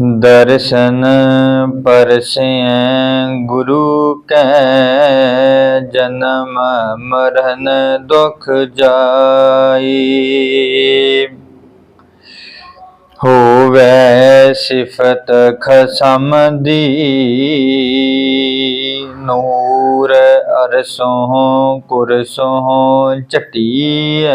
ਦਰਸ਼ਨ ਪਰਸੈ ਗੁਰੂ ਕੈ ਜਨਮ ਮਰਨ ਦੁਖ ਜਾਈ। ਹੋਵੇ ਸਿਫਤ ਖਸਮ ਦੀ, ਨੂਰ ਅਰਸੋਂ ਕੁਰਸੋਂ ਚਟੀਐ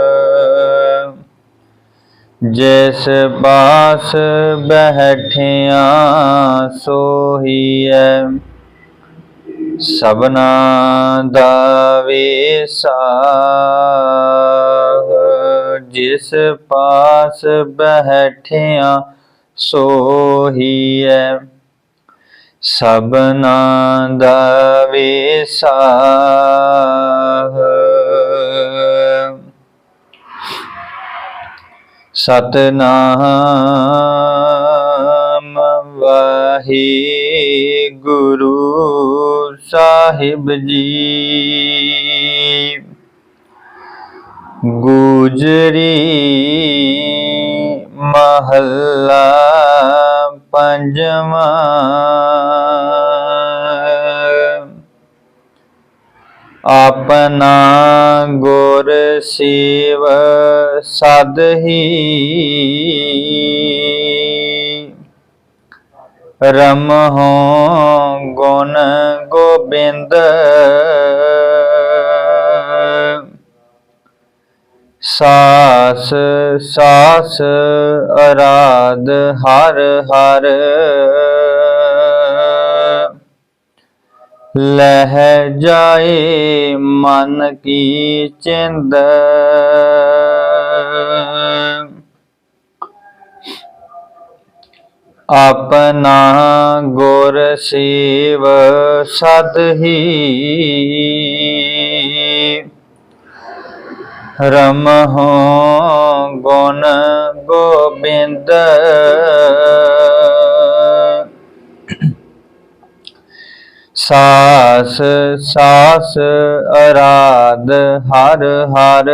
ਜਿਸ ਬਾਸ ਬਹਿਠਿਆ ਸੋਹੀਐ ਸਬਨਾ ਦਾ ਵੇਸਾ ਜਿਸ ਪਾਸ ਬਹਿਠਿਆ ਸੋਹੀਐ ਸਬਨਾ ਦਾ ਵੇਸਾ ਸਤਨਾਮ ਵਾਹਿਗੁਰੂ ਸਾਹਿਬ ਜੀ। ਗੁਜਰੀ ਮਹੱਲਾ ਪੰਜਵਾਂ ਆਪਣਾ ਗੁਰ ਸੇਵ ਸਦਹੀ ਰਮਹੁ ਗੁਣ ਗੋਬਿੰਦ। ਸਾਸ ਸਾਸ ਅਰਾਧ ਹਰ ਹਰ। ਲਹਿ ਜਾਏ ਮਨ ਕੀ ਚਿੰਦ। ਆਪਣਾ ਗੁਰ ਸੇਵ ਸਦਹੀ ਰਮਹੁ ਗੁਣ ਗੋਬਿੰਦ। ਸਾਸ ਸਾਸ ਅਰਾਧ ਹਰ ਹਰ।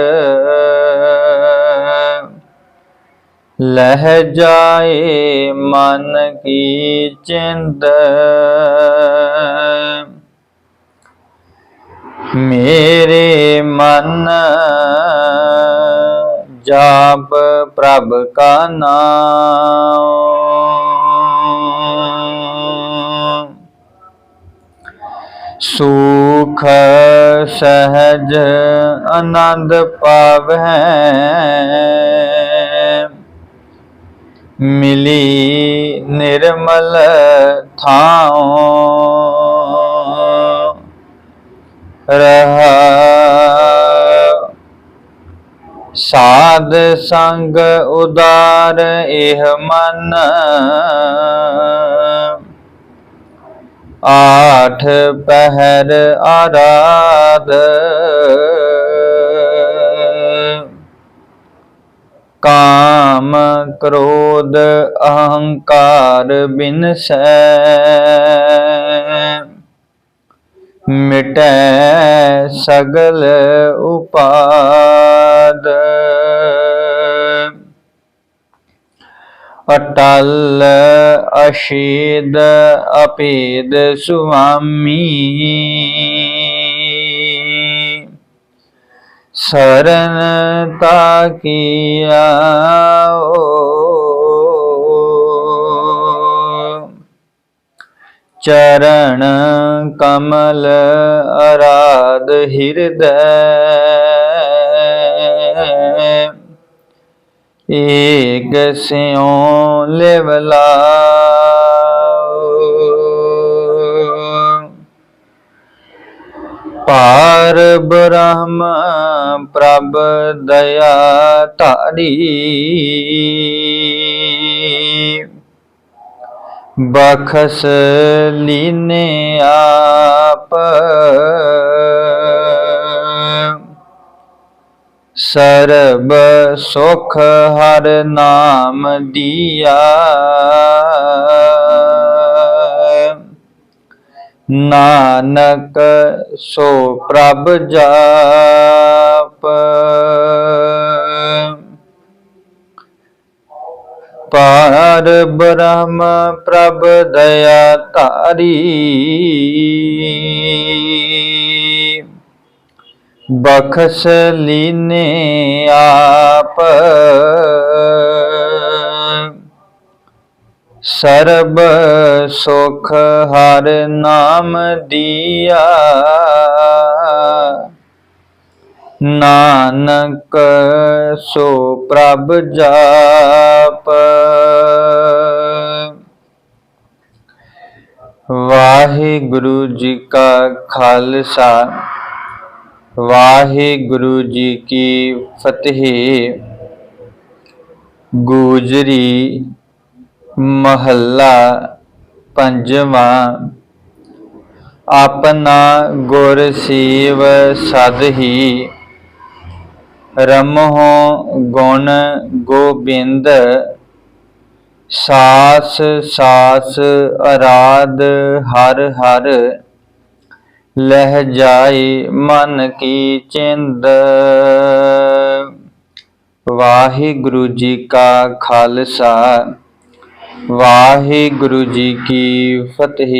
ਲਹਿ ਜਾਏ ਮਨ ਕੀ ਚਿੰਦ ਮੇਰੇ ਮਨ ਜਾਪ ਪ੍ਰਭ ਕਾ ਨਾਮ। ਸੁਖ ਸਹਜ ਆਨੰਦ ਪਾਵੈ ਮਿਲੀ ਨਿਰਮਲ ਥਾਉ। ਰਹਾ ਸਾਧ ਸੰਗ ਉਦਾਰ ਇਹ ਮਨ। ਆਠ ਪਹਿਰ ਆਰਾਧ। ਕਾਮ ਕ੍ਰੋਧ ਅਹੰਕਾਰ ਬਿਨਸੈ। ਮਿਟੈ ਸਗਲ ਉਪਾਦ। ਅਟਲ ਅਸ਼ੀਦ ਅਪੇਦ ਸੁਆਮੀ। ਸਰਨ ਤਾਕੀਆ ਚਰਨ ਕਮਲ ਅਰਾਧ ਹਿਰਦੈ। ਏਕ ਸਿਉ ਲਿਵ ਪਾਰ ਬ੍ਰਹਮ ਪ੍ਰਭ ਦਇਆ ਧਾਰੀ। ਬਖਸ ਲੀਨੇ ਆਪ। ਸਰਬ ਸੁਖ ਹਰ ਨਾਮ ਦੀਆ। ਨਾਨਕ ਸੋ ਪ੍ਰਭ ਜਾਪ। ਪਾਰ ਬ੍ਰਹਮ ਪ੍ਰਭ ਦਇਆ ਧਾਰੀ। ਬਖਸ ਲੀਨੇ ਆਪ। ਸਰਬ ਸੁਖ ਹਰ ਨਾਮ ਦੀਆ। ਨਾਨਕ ਸੋ ਪ੍ਰਭ ਜਾਪ। ਵਾਹਿਗੁਰੂ ਜੀ ਕਾ ਖਾਲਸਾ। ਵਾਹਿਗੁਰੂ ਜੀ ਕੀ ਫਤਿਹ। ਗੂਜਰੀ ਮਹੱਲਾ ਪੰਜਵਾਂ। ਆਪਣਾ ਗੁਰ ਸੀਵ ਸਦਹੀ ਰਮਹੁ ਗੁਣ ਗੋਬਿੰਦ, ਸਾਸ ਸਾਸ ਅਰਾਧ ਹਰ ਹਰ। ਲਹਿ ਜਾਏ ਮਨ ਕੀ ਚਿੰਦ। ਵਾਹਿਗੁਰੂ ਜੀ ਕਾ ਖਾਲਸਾ ਵਾਹਿਗੁਰੂ ਜੀ ਕੀ ਫਤਿਹ।